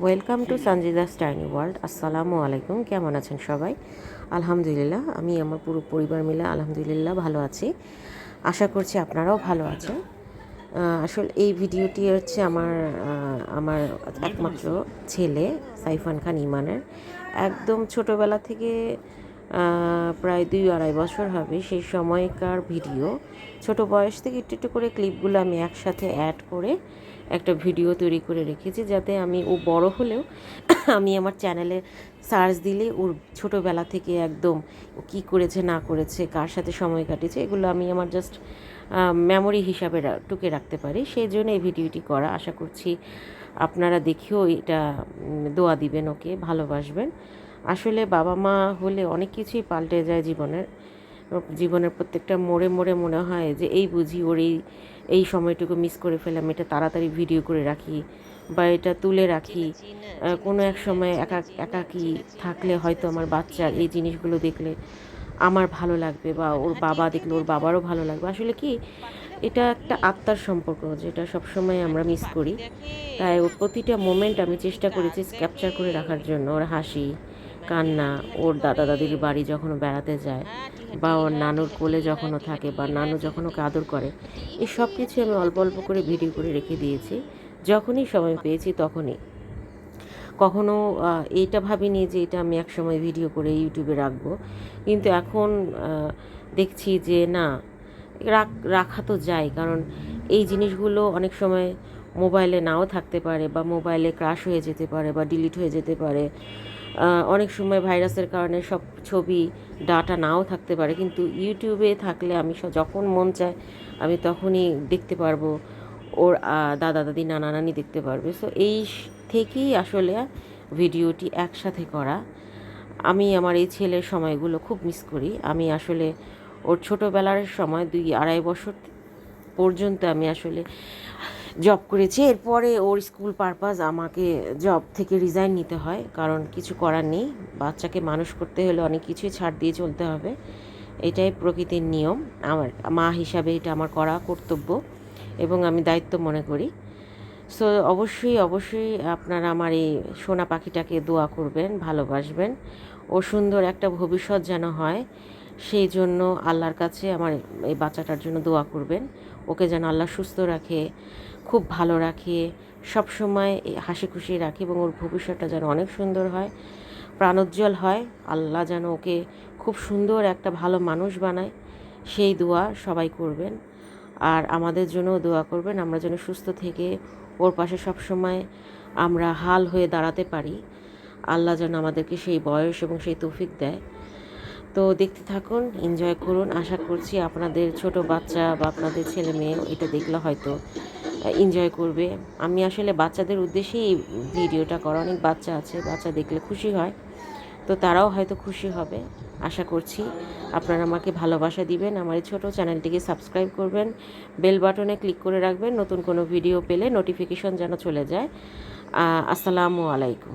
Welcome to Sanjida's tiny world আসসালামু আলাইকুম কেমন আছেন সবাই? আলহামদুলিল্লাহ, আমি আমার পুরো পরিবার মিলে আলহামদুলিল্লাহ ভালো আছি। আশা করছি আপনারাও ভালো আছেন। আসলে এই ভিডিওটি হচ্ছে আমার আমার একমাত্র ছেলে, সাইফান খান ইমানের। একদম ছোটোবেলা থেকে প্রায় দুই আড়াই বছর হবে সেই সময়কার ভিডিও। ছোট বয়স থেকে একটু একটু করে ক্লিপগুলো আমি একসাথে অ্যাড করে একটা ভিডিও তৈরি করে রেখেছি যাতে আমি ও বড় হলেও আমি আমার চ্যানেলে সার্চ দিলে ওর ছোটোবেলা থেকে একদম ও কী করেছে, না করেছে, কার সাথে সময় কাটিয়েছে, এগুলো আমি আমার জাস্ট মেমোরি হিসাবে টুকে রাখতে পারি। সেই জন্য এই ভিডিওটি করা। আশা করছি আপনারা দেখেও এটা দোয়া দিবেন ওকে, ভালোবাসবেন। আসলে বাবা মা হলে অনেক কিছুই পাল্টে যায় জীবনের। জীবনের প্রত্যেকটা মোড়ে মোড়ে মনে হয় যে এই বুঝি ওর এই এই সময়টুকু মিস করে ফেলাম এটা তাড়াতাড়ি ভিডিও করে রাখি বা এটা তুলে রাখি। কোনো এক সময় একা একাকি থাকলে হয়তো আমার বাচ্চা এই জিনিসগুলো দেখলে আমার ভালো লাগবে বা ওর বাবা দেখলে ওর বাবারও ভালো লাগবে। আসলে কি এটা একটা আত্মার সম্পর্ক যেটা সবসময় আমরা মিস করি। তাই ওর প্রতিটা মোমেন্ট আমি চেষ্টা করেছি ক্যাপচার করে রাখার জন্য ওর হাসি। কান্না, ওর দাদা দাদির বাড়ি যখন বেড়াতে যায় বা ওর নানুর কোলে যখনও থাকে বা নানু যখন ওকে আদর করে, এই সব কিছু আমি অল্প অল্প করে ভিডিও করে রেখে দিয়েছি। যখনই সময় পেয়েছি তখনই। কখনো এইটা ভাবিনি যে এটা আমি একসময় ভিডিও করে ইউটিউবে রাখব। কিন্তু এখন দেখছি যে না রাখ তো যায়। কারণ এই জিনিসগুলো অনেক সময় মোবাইলে নাও থাকতে পারে বা মোবাইলে ক্রাশ হয়ে যেতে পারে বা ডিলিট হয়ে যেতে পারে। অনেক সময় ভাইরাসের কারণে সব ছবি ডাটা নাও থাকতে পারে, কিন্তু ইউটিউবে থাকলে আমি যখন মন চায়, আমি তখনই দেখতে পারব। ওর দাদা, দাদি, নানা, নানি দেখতে পারবে। সো এই থেকেই আসলে ভিডিওটি একসাথে করা। আমি আমার এই ছেলের সময়গুলো খুব মিস করি। আমি আসলে ওর ছোটোবেলার সময়, দুই আড়াই বছর পর্যন্ত আমি আসলে জব করেছি। এরপরে ওর স্কুল পারপাস আমাকে জব থেকে রিজাইন নিতে হয়, কারণ কিছু করার নেই। বাচ্চাকে মানুষ করতে হলে অনেক কিছুই ছাড় দিয়ে চলতে হবে। এটাই প্রকৃতির নিয়ম। আমার, মা হিসাবে এটা আমার করা কর্তব্য এবং আমি দায়িত্ব মনে করি। সো অবশ্যই অবশ্যই আপনারা আমার এই সোনা পাখিটাকে দোয়া করবেন, ভালোবাসবেন। ও সুন্দর একটা ভবিষ্যৎ যেন হয়, সেই জন্য আল্লাহর কাছে আমার এই বাচ্চাটার জন্য দোয়া করবেন। ওকে যেন আল্লাহ সুস্থ রাখে, খুব ভালো রাখে সব সময় হাসি খুশি রাখে এবং ওর ভবিষ্যৎটা যেন অনেক সুন্দর হয়, প্রাণোজ্জ্বল হয়। আল্লাহ যেন ওকে খুব সুন্দর একটা ভালো মানুষ বানায়, সেই দোয়া সবাই করবেন। আর আমাদের জন্যও দোয়া করবেন, আমরা যেন সুস্থ থেকে ওর পাশে সব সময় আমরা হাল হয়ে দাঁড়াতে পারি। আল্লাহ যেন আমাদেরকে সেই বয়স এবং সেই তৌফিক দেয়। তো দেখতে থাকুন এনজয় করুন। আশা করছি আপনাদের ছোট বাচ্চা বা আপনাদের ছেলে মেয়ে এটা দেখলে হয়তো এনজয় করবে। আমি আসলে বাচ্চাদের উদ্দেশ্যেই এই ভিডিওটা করা। অনেক বাচ্চা আছে, বাচ্চা দেখলে খুশি হয়। তো তারাও হয়তো খুশি হবে। আশা করছি আপনারা আমাকে ভালোবাসা দিবেন। আমার এই ছোটো চ্যানেলটিকে সাবস্ক্রাইব করবেন। বেল বাটনে ক্লিক করে রাখবেন। নতুন কোনো ভিডিও পেলে নোটিফিকেশন যেন চলে যায়। আসসালামু আলাইকুম।